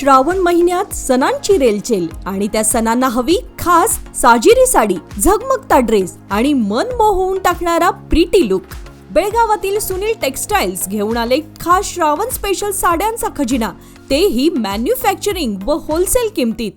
श्रावण महिन्यात सणांची रेलचेल आणि त्या सणांना हवी खास साजिरी साडी झगमगता ड्रेस आणि मन मोहून टाकणारा प्रीटी लुक बेळगावातील सुनील टेक्सटाईल्स घेऊन आले खास श्रावण स्पेशल साड्यांचा खजिना. तेही मॅन्युफॅक्चरिंग व होलसेल किमतीत.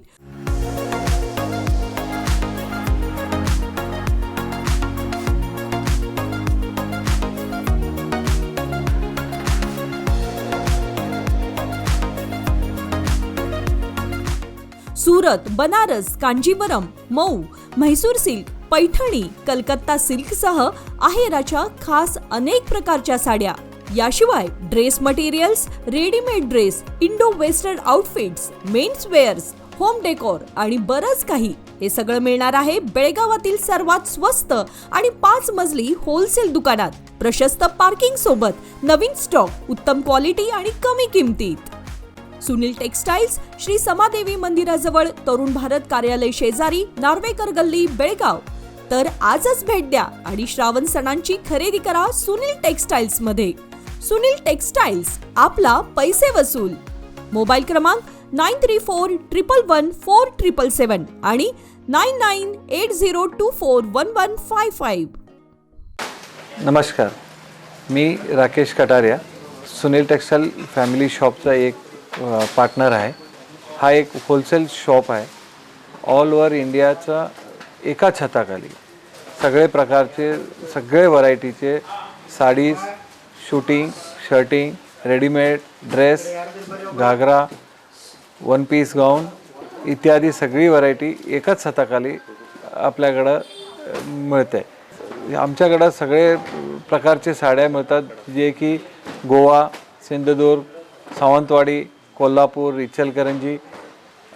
सुरत बनारस कांजीवरम मऊ म्हैसूर सिल्क पैठणी कलकत्ता सिल्कसह आहेराच्या खास अनेक प्रकारच्या साड्या. याशिवाय dress materials readymade dress Indo western outfits men's wears home decor आणि बरंच काही. हे सगळं मिळणार आहे बेळगावातील सर्वात स्वस्त आणि पाच मजली होलसेल दुकानात. प्रशस्त पार्किंग सोबत नवीन स्टॉक उत्तम क्वालिटी आणि कमी किमतीत. सुनील टेक्सटाईल्स श्री समादेवी मंदिराजवळ तरुण भारत कार्यालय शेजारी नार्वेकर गल्ली बेळगाव. तर आजच भेट द्या आणि श्रावण सणांची खरेदी करा सुनील टेक्सटाईल्समध्ये. सुनील टेक्सटाईल्स आपला पैसे वसूल. मोबाईल क्रमांक nine three four triple one four triple seven आणि nine nine eight zero two four one one five five नमस्कार. मी राकेश कटारिया सुनील टेक्स्टाईल फॅमिली शॉपचा एक पार्टनर आहे. हा एक होलसेल शॉप आहे. ऑल ओव्हर इंडियाचा एका छताखाली सगळे प्रकारचे सगळे व्हरायटीचे saris shooting shirting readymade dress ghagra one piece gown इत्यादी सगळी व्हरायटी एकाच छताखाली आपल्याकडं मिळते. आमच्याकडं सगळे प्रकारचे साड्या मिळतात. जे की गोवा सिंधुदुर्ग सावंतवाडी कोल्हापूर इचलकरंजी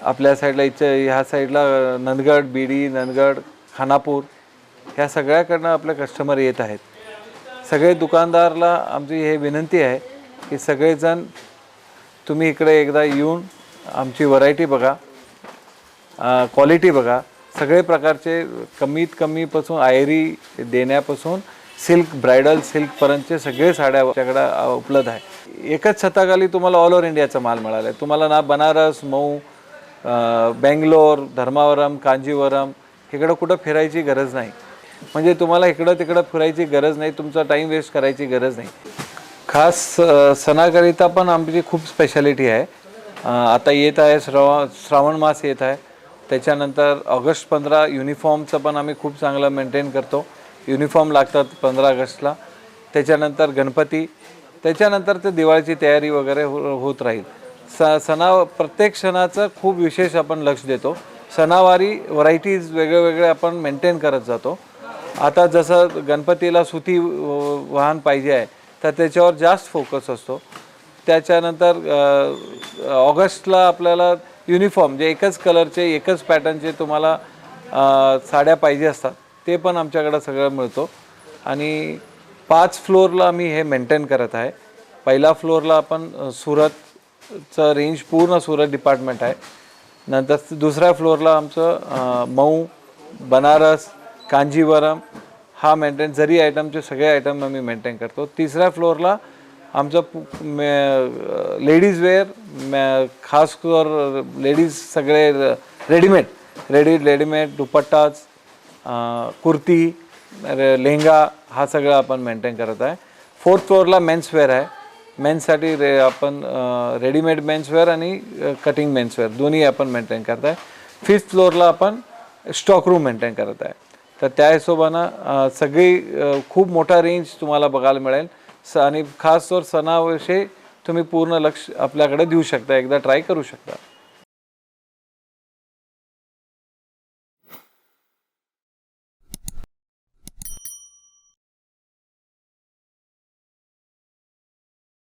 आपल्या साईडला इच ह्या साईडला नंदगड बीडी नंदगड खानापूर ह्या सगळ्याकडनं आपले कस्टमर येत आहेत. सगळे दुकानदारला आमची हे विनंती आहे की सगळेजण तुम्ही इकडे एकदा येऊन आमची व्हरायटी बघा क्वालिटी बघा. सगळे प्रकारचे कमीत कमीपासून आयरी देण्यापासून सिल्क ब्रायडल सिल्कपर्यंतचे सगळे साड्या आपल्याकडं उपलब्ध आहे. एकच छताखाली तुम्हाला ऑल ओव्हर इंडियाचा माल मिळाला आहे तुम्हाला ना बनारस मऊ बेंगलोर धर्मावरम कांजीवरम इकडं कुठं फिरायची गरज नाही. म्हणजे तुम्हाला इकडं तिकडं फिरायची गरज नाही तुमचा टाईम वेस्ट करायची गरज नाही. खास सणाकरिता पण आमची खूप स्पेशालिटी आहे. आता येत आहे श्राव श्रावण मास येत आहे. त्याच्यानंतर ऑगस्ट पंधरा युनिफॉर्मचं पण आम्ही खूप चांगलं मेंटेन करतो. युनिफॉर्म लागतात पंधरा ऑगस्टला. त्याच्यानंतर गणपती त्याच्यानंतर ते दिवाळीची तयारी वगैरे हो होत राहील. स सणा प्रत्येक सणाचं खूप विशेष आपण लक्ष देतो. सणावारी व्हरायटीज वेगळे वेगळे आपण मेंटेन करत जातो. आता जसं गणपतीला सुती वाहन पाहिजे आहे तर त्याच्यावर जास्त फोकस असतो. त्याच्यानंतर ऑगस्टला आपल्याला युनिफॉर्म जे एकच कलरचे एकच पॅटर्नचे तुम्हाला साड्या पाहिजे असतात. ते पण आमच्याकडं सगळं मिळतो. आणि पाच फ्लोअरला आम्ही हे मेंटेन करत आहे. पहिल्या फ्लोअरला आपण सुरतचं रेंज पूर्ण सुरत डिपार्टमेंट आहे. नंतर दुसऱ्या फ्लोअरला आमचं मऊ बनारस कांजीवरम हा मेंटेन जरी आयटमचे सगळे आयटम आम्ही मेंटेन करतो. तिसऱ्या फ्लोअरला आमचं लेडीज वेअर खास कर लेडीज सगळे रेडीमेड रेडी रेडीमेड दुपट्टाच कुर्ती लेहंगा हा सगळं आपण मेंटेन करत आहे. फोर्थ फ्लोअरला मेन्सवेअर आहे. मेन्ससाठी रे आपण रेडीमेड मेन्सवेअर आणि कटिंग मेन्सवेअर दोन्ही आपण मेंटेन करत आहे. फिफ्थ फ्लोअरला आपण स्टॉक रूम मेंटेन करत आहे. तर त्या हिशोबानं सगळी खूप मोठा रेंज तुम्हाला बघायला मिळेल. स आणि खास तर सणाविषयी तुम्ही पूर्ण लक्ष आपल्याकडे देऊ शकता. एकदा ट्राय करू शकता.